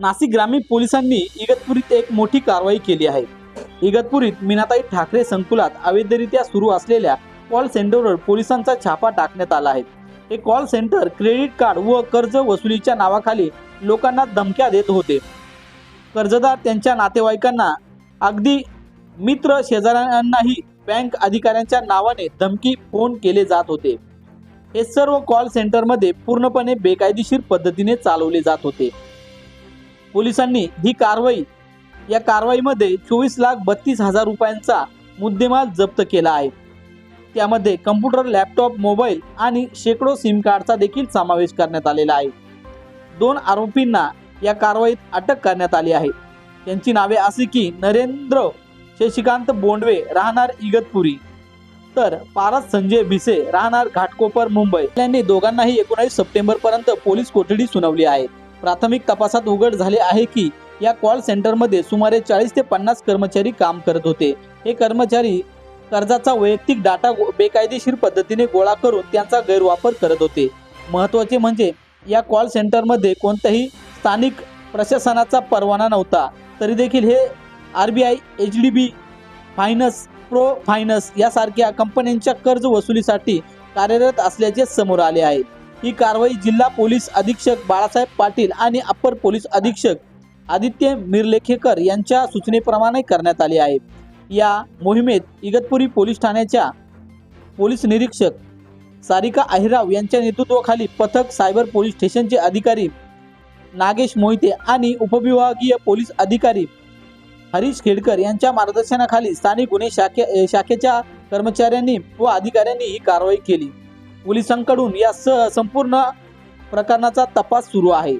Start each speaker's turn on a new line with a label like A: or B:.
A: नाशिक ग्रामीण पोलिसांनी इगतपुरीत एक मोठी कारवाई केली आहे. इगतपुरीत मीनाताई ठाकरे संकुलात अवैधरित्या सुरू असलेल्या कॉल सेंटरवर पोलिसांचा छापा टाकण्यात आला आहे. हे कॉल सेंटर क्रेडिट कार्ड व कर्ज वसुलीच्या नावाखाली लोकांना धमक्या देत होते. कर्जदार त्यांच्या नातेवाईकांना अगदी मित्र शेजाऱ्यांनाही बँक अधिकाऱ्यांच्या नावाने धमकी फोन केले जात होते. हे सर्व कॉल सेंटरमध्ये पूर्णपणे बेकायदेशीर पद्धतीने चालवले जात होते. पोलिसांनी ही कारवाई या कारवाईमध्ये चोवीस लाख बत्तीस हजार रुपयांचा मुद्देमाल जप्त केला आहे. त्यामध्ये कम्प्युटर लॅपटॉप मोबाईल आणि शेकडो सिम कार्डचा देखील समावेश करण्यात आलेला आहे. दोन आरोपींना या कारवाईत अटक करण्यात आली आहे. त्यांची नावे अशी की नरेंद्र शशिकांत बोंडवे राहणार इगतपुरी तर पारस संजय भिसे राहणार घाटकोपर मुंबई. यांनी दोघांनाही एकोणावीस सप्टेंबर पर्यंत पोलीस कोठडी सुनावली आहे. प्राथमिक तपासात उघड झाले आहे की या कॉल सेंटरमध्ये सुमारे चाळीस ते पन्नास कर्मचारी काम करत होते. हे कर्मचारी कर्जाचा वैयक्तिक डाटा बेकायदेशीर पद्धतीने गोळा करून त्यांचा गैरवापर करत होते. महत्त्वाचे म्हणजे या कॉल सेंटरमध्ये कोणत्याही स्थानिक प्रशासनाचा परवाना नव्हता. तरी देखील हे R B I H D B finance pro finance यासारख्या कंपन्यांच्या कर्ज वसुलीसाठी कार्यरत असल्याचे समोर आले आहे. ही कारवाई जिल्हा पोलीस अधीक्षक बाळासाहेब पाटील आणि अप्पर पोलीस अधीक्षक आदित्य मिरलेखेकर यांच्या सूचनेप्रमाणे करण्यात आली आहे. या मोहिमेत इगतपुरी पोलीस ठाण्याच्या पोलीस निरीक्षक सारिका अहिराव यांच्या नेतृत्वाखाली पथक सायबर पोलीस स्टेशनचे अधिकारी नागेश मोहिते आणि उपविभागीय पोलीस अधिकारी हरीश खेडकर यांच्या मार्गदर्शनाखाली स्थानिक गुन्हे शाखे शाखेच्या कर्मचाऱ्यांनी व अधिकाऱ्यांनी ही कारवाई केली. पोलिसांकडून या स संपूर्ण प्रकरणाचा तपास सुरू आहे.